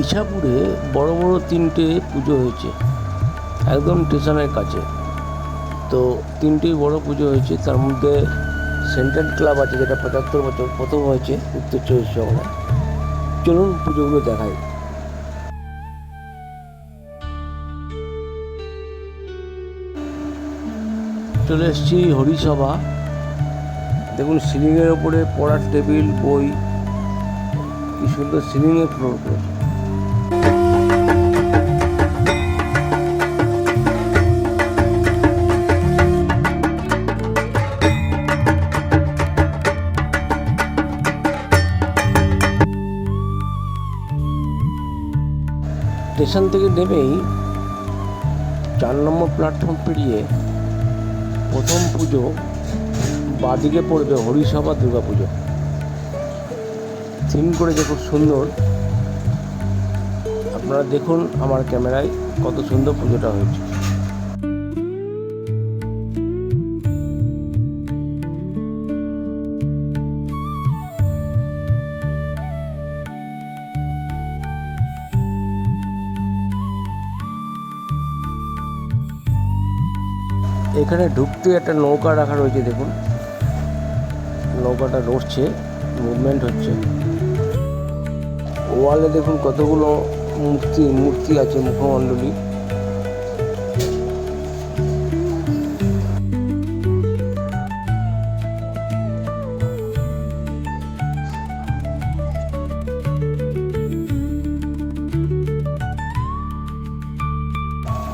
ইছাপুরে বড় বড় তিনটে পুজো হয়েছে, একদম স্টেশনের কাছে। তো তিনটেই বড় পুজো হয়েছে, তার মধ্যে সেন্ট্রাল ক্লাব আছে, যেটা পঁচাত্তর বছর প্রথম হয়েছে, উত্তর চব্বিশ পরগনায়। চলুন পুজোগুলো দেখাই। চলে এসেছি হরিসভা। দেখুন, সিলিংয়ের ওপরে পড়ার টেবিল, বই, কি সুন্দর সিলিংয়ে ফ্লোর করেছে। স্টেশন থেকে নেমেই চার নম্বর প্ল্যাটফর্ম পেরিয়ে প্রথম পুজো বাদিকে পড়বে হরিসভা দুর্গা পুজো থিম করেছে খুব সুন্দর। আপনারা দেখুন আমার ক্যামেরায় কত সুন্দর পুজোটা হয়েছে। এখানে ঢুকতে একটা নৌকা রাখা রয়েছে, দেখুন। নৌকাটা নড়ছে মুভমেন্ট হচ্ছে। ওয়ালে দেখুন কতগুলো মূর্তি মূর্তি আছে, মুখমণ্ডলী।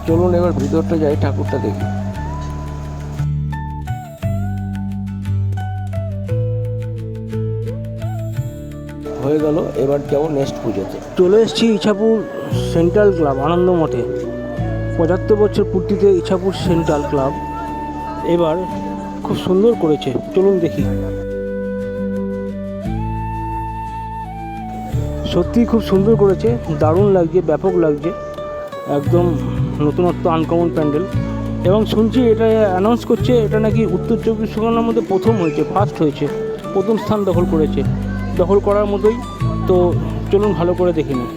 চলুন এবার ভিতরটা যাই, ঠাকুরটা দেখি। হয়ে গেল। এবার যাব নেক্সট পুজোতে চলে এসেছি ইছাপুর সেন্ট্রাল ক্লাব আনন্দ মঠে। পঁচাত্তর বছর পূর্তিতে ইছাপুর সেন্ট্রাল ক্লাব এবার খুব সুন্দর করেছে। চলুন দেখি। সত্যি খুব সুন্দর করেছে, দারুণ লাগছে, ব্যাপক লাগছে। একদম নতুনত্ব আনকমন প্যান্ডেল। এবং শুনছি এটা অ্যানাউন্স করছে, এটা নাকি উত্তর চব্বিশ পরগনার মধ্যে প্রথম হয়েছে ফার্স্ট হয়েছে, প্রথম স্থান দখল করেছে। দখল করার মতোই। তো চলুন ভালো করে দেখে নিই।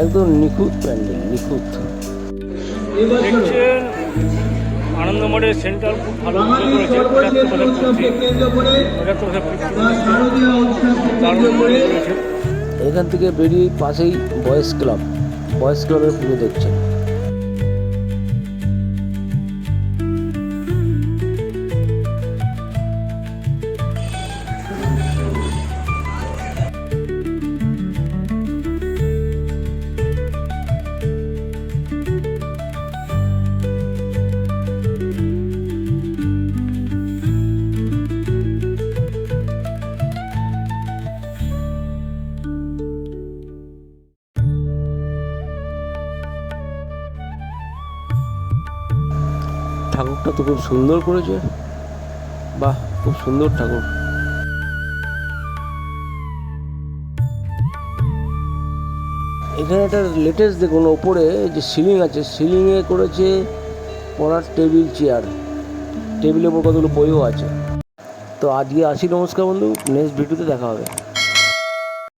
একদম নিখুঁত প্যান্ডেল নিখুঁত। দেখছেন আনন্দমঠের সেন্টার খুব ভালো করেছে। এখান থেকে বেরিয়ে পাশেই বয়েস ক্লাব। বয়েস ক্লাবের পুজো দেখছেন। ঠাকুরটা তো খুব সুন্দর করেছে। বাহ, খুব সুন্দর ঠাকুর। এখানে একটা লেটেস্ট দেখুন, ওপরে যে সিলিং আছে সিলিংয়ে করেছে পড়ার টেবিল চেয়ার টেবিলের উপর কতগুলো বইও আছে। তো আজকে আসি, নমস্কার বন্ধু। নেক্সট ভিডিওতে দেখা হবে।